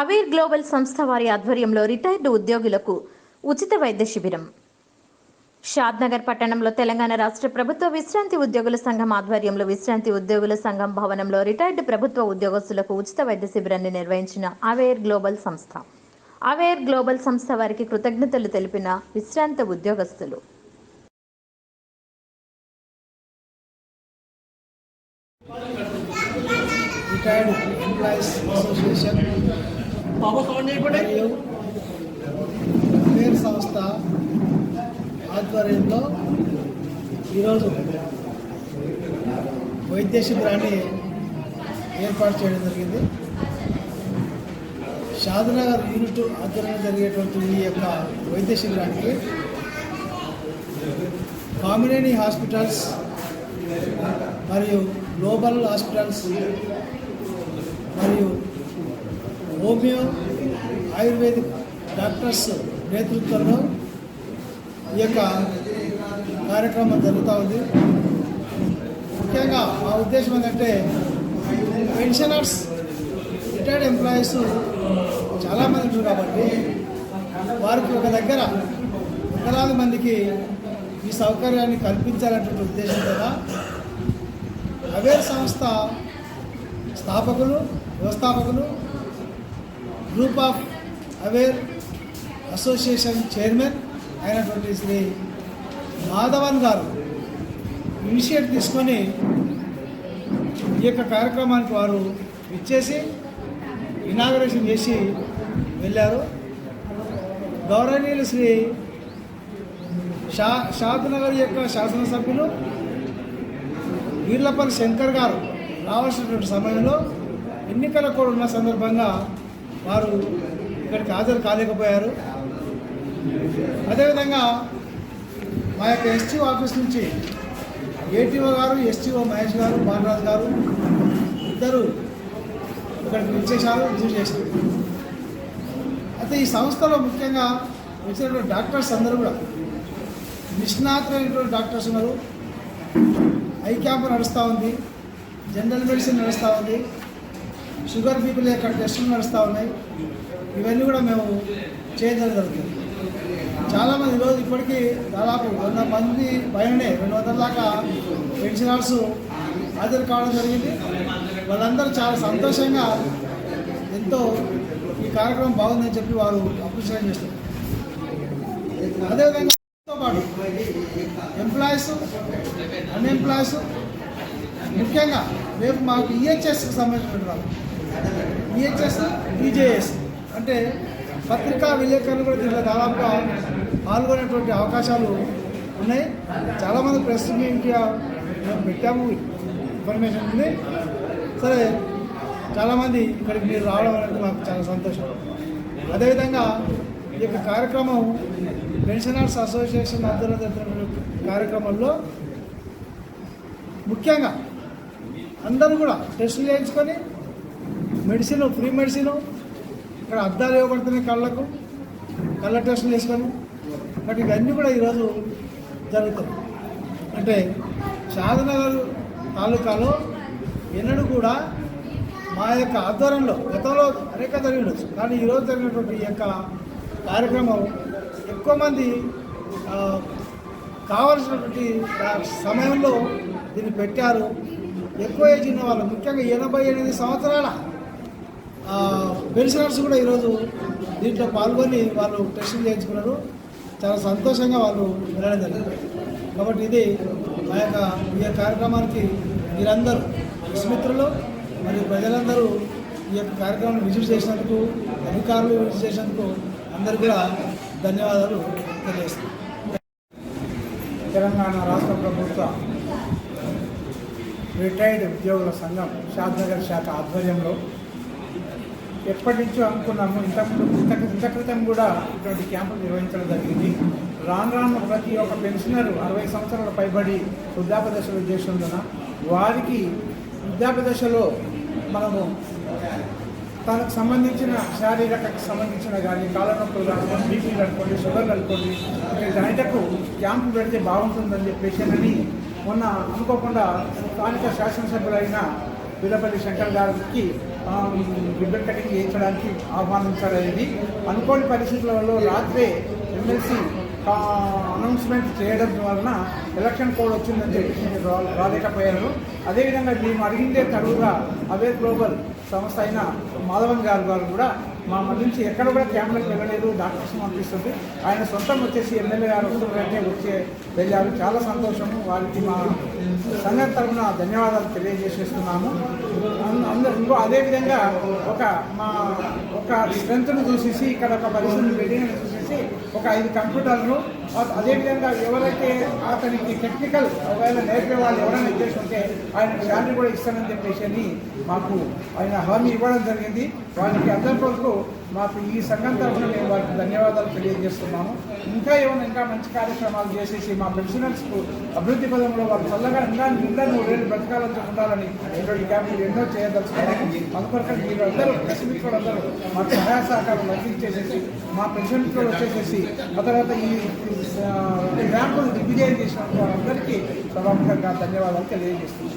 Aware global సంస్థ వారి ఆధ్వర్యంలో రిటైర్డ్ ఉద్యోగులకు ఉచిత వైద్య శిబిరం. షాద్నగర్ పట్టణంలో తెలంగాణ రాష్ట్ర ప్రభుత్వ విశ్రాంతి ఉద్యోగుల సంఘం ఆధ్వర్యంలో విశ్రాంతి ఉద్యోగుల సంఘం భవనంలో రిటైర్డ్ ప్రభుత్వ ఉద్యోగస్తులకు ఉచిత వైద్య శిబిరాన్ని నిర్వహించిన అవేర్ గ్లోబల్ సంస్థ. అవేర్ గ్లోబల్ సంస్థ వారికి కృతజ్ఞతలు తెలిపిన విశ్రాంత ఉద్యోగస్తులు. రిటైర్డ్ ఎంప్లాయీస్ అసోసియేషన్ మరియు పేరు సంస్థ ఆధ్వర్యంలో ఈరోజు వైద్య శిబిరాన్ని ఏర్పాటు చేయడం జరిగింది. షాద్నగర్ యూనిట్ ఆధ్వర్యంలో జరిగేటువంటి ఈ యొక్క వైద్య శిబిరానికి కామినేని హాస్పిటల్స్ మరియు గ్లోబల్ హాస్పిటల్స్ మరియు హోమియో ఆయుర్వేదిక్ డాక్టర్స్ నేతృత్వంలో ఈ యొక్క కార్యక్రమం జరుగుతూ ఉంది. ముఖ్యంగా మా ఉద్దేశం ఏంటంటే పెన్షనర్స్ రిటైర్డ్ ఎంప్లాయీస్ చాలామంది ఉంటారు కాబట్టి వారికి ఒక దగ్గర వందలాది మందికి ఈ సౌకర్యాన్ని కల్పించాలనేటువంటి ఉద్దేశం కదా అవేర్ సంస్థ స్థాపకులు వ్యవస్థాపకులు group of aware association chairman అయినటువంటి శ్రీ మాధవన్ గారు ఇనిషియేట్ తీసుకొని ఈ యొక్క కార్యక్రమానికి వారు ఇచ్చేసి ఇనాగరేషన్ చేసి వెళ్ళారు. గౌరవనీయులు శ్రీ షా షాద్నగర్ యొక్క శాసనసభ్యులు వీర్లపల్లి శంకర్ గారు రావాల్సినటువంటి సమయంలో ఎన్నికల కూడా ఉన్న సందర్భంగా వారు ఇక్కడికి హాజరు కాలేకపోయారు. అదేవిధంగా మా యొక్క ఎస్టీఓ ఆఫీస్ నుంచి ఏటీఓ గారు ఎస్టీఓ మహేష్ గారు బాలరాజు గారు ఇద్దరు ఇక్కడికి విచ్చేశారు విజిట్ చేశారు. అయితే ఈ సంస్థలో ముఖ్యంగా వచ్చినటువంటి డాక్టర్స్ అందరూ కూడా నిష్ణాతులైనటువంటి డాక్టర్స్ ఉన్నారు. ఐ క్యాంప్ నడుస్తూ ఉంది. జనరల్ మెడిసిన్ నడుస్తూ ఉంది. షుగర్ పీపుల్ యొక్క టెస్టులు నడుస్తూ ఉన్నాయి. ఇవన్నీ కూడా మేము చేయడం జరుగుతుంది చాలామంది ఈరోజు ఇప్పటికీ దాదాపు వంద మంది పైననే రెండు వందల దాకా పెన్షనర్స్ హాజరు కావడం జరిగింది. వాళ్ళందరూ చాలా సంతోషంగా ఎంతో ఈ కార్యక్రమం బాగుందని చెప్పి వారు అప్రిషియేట్ చేస్తారు అదేవిధంగా పాటు ఎంప్లాయీస్ అన్ఎంప్లాయీస్ ముఖ్యంగా రేపు మాకు ఈహెచ్ఎస్కి సంబంధించినటువంటి వాళ్ళు ఈహెచ్ఎస్ ఈజేఎస్ అంటే పత్రికా విలేకరులు కూడా దీంట్లో దాదాపుగా పాల్గొనేటువంటి అవకాశాలు ఉన్నాయి. చాలామంది ప్రెస్ మీడియా మేము పెట్టాము ఇన్ఫర్మేషన్ ఉంది. సరే చాలామంది ఇక్కడికి మీరు రావడం అనేది మాకు చాలా సంతోషం. అదేవిధంగా ఈ యొక్క కార్యక్రమం పెన్షనర్స్ అసోసియేషన్ ఆధ్వర్యంలో జరుగుతున్న కార్యక్రమంలో ముఖ్యంగా అందరూ కూడా టెస్టులు చేయించుకొని మెడిసిన్ ఫ్రీ మెడిసిన్. ఇక్కడ అద్దాలు ఇవ్వబడుతున్నాయి కళ్ళకు. కళ్ళ టెస్టులు వేసుకొని బట్ ఇవన్నీ కూడా ఈరోజు జరుగుతుంది అంటే షాదనగర్ తాలూకాలో ఎన్నడూ కూడా మా యొక్క ఆధ్వర్యంలో గతంలో అనేక జరిగినచ్చు కానీ ఈరోజు జరిగినటువంటి ఈ యొక్క కార్యక్రమం ఎక్కువ మంది కావలసినటువంటి సమయంలో దీన్ని పెట్టారు. ఎక్కువ ఏజ్ ఉన్న వాళ్ళు ముఖ్యంగా ఎనభై ఎనిమిది సంవత్సరాల పెన్షనర్స్ కూడా ఈరోజు దీంట్లో పాల్గొని వాళ్ళు టెస్టులు చేయించుకున్నారు. చాలా సంతోషంగా వాళ్ళు వెళ్ళడం జరిగింది. కాబట్టి ఇది మా యొక్క ఈ యొక్క కార్యక్రమానికి మీరందరూ మిత్రులు మరియు ప్రజలందరూ ఈ యొక్క కార్యక్రమాన్ని విజిట్ చేసినందుకు అధికారులు విజిట్ చేసినందుకు అందరికీ కూడా ధన్యవాదాలు తెలియజేస్తున్నాను. తెలంగాణ రాష్ట్ర ప్రభుత్వ రిటైర్డ్ ఉద్యోగుల సంఘం షాద్నగర్ శాఖ ఆధ్వర్యంలో ఎప్పటి నుంచో అనుకున్నాము. ఇంత ఇంత ఇంత క్రితం కూడా ఇటువంటి క్యాంపులు నిర్వహించడం జరిగింది. రాను రాను ప్రతి ఒక్క పెన్షనర్ అరవై సంవత్సరాల పైబడి వృద్ధాప్య దశలో చేస్తున్నందున వారికి వృద్ధాప్య దశలో మనము తనకు సంబంధించిన శారీరకకు సంబంధించిన కానీ కాళ్ళ నొప్పులు బీపీలు అనుకోండి షుగర్లు అనుకోండి దానిటకు క్యాంపు పెడితే బాగుంటుందని చెప్పేసి అని మొన్న అనుకోకుండా స్థానిక శాసనసభ్యులైన విలపల్లి శంకర్ గారికి రిబ్బన్ కటింగ్ చేయించడానికి ఆహ్వానించలేదు అనుకోని పరిస్థితులలో రాత్రే ఎమ్మెల్సీ అనౌన్స్మెంట్ చేయడం వలన ఎలక్షన్ కోడ్ వచ్చిందని చెప్పి నేను రా- రాలేకపోయారు. అదేవిధంగా మేము అడిగిందే తడువుగా అవే గ్లోబల్ సంస్థ అయిన మాధవన్ గారు గారు కూడా మా నుంచి ఎక్కడ కూడా క్యాంపులకు వెళ్ళలేదు డాక్టర్స్ పంపిస్తుంది. ఆయన సొంతం వచ్చేసి ఎమ్మెల్యే గారు వెంటనే వచ్చే వెళ్ళారు. చాలా సంతోషము. వారికి మా సంఘం తరఫున ధన్యవాదాలు తెలియజేసేస్తున్నాము. అందరూ అదేవిధంగా ఒక మా ఒక స్ట్రెంత్ను చూసేసి ఇక్కడ ఒక పరిస్థితిని పెట్టి ఒక ఐదు కంప్యూటర్లు అదేవిధంగా ఎవరైతే అతనికి టెక్నికల్ ఒకవేళ నేర్పే వాళ్ళు ఎవరైనా చేసి ఉంటే ఆయన శాలరీ కూడా ఇస్తానని చెప్పేసి అని మాకు ఆయన హామీ ఇవ్వడం జరిగింది. వాళ్ళకి అందరి కొరకు మాకు ఈ సంఘం తరఫున మేము వారికి ధన్యవాదాలు తెలియజేస్తున్నాము. ఇంకా ఏమైనా ఇంకా మంచి కార్యక్రమాలు చేసేసి మా పెన్షనర్స్కు అభివృద్ధి పదంలో వాళ్ళు చల్లగా ఇంకా ఇంకా నూరేళ్ళు బ్రతకాలని ఉండాలని ఈరోజు క్యాబినెట్ ఎన్నో చేయదలుచుకున్నాము. అందుకొరకు మీరు అందరూ ప్రెసిడెంట్ కూడా అందరూ మాకు సహాయ సహకారం అందించేసేసి మా ప్రెసిడెంట్ కూడా వచ్చేసేసి ఆ తర్వాత ఈ ఆ, క్యాంపులు దిగ్విజయం చేసిన వారందరికీ సభాముఖంగా ధన్యవాదాలు తెలియజేస్తున్నాను.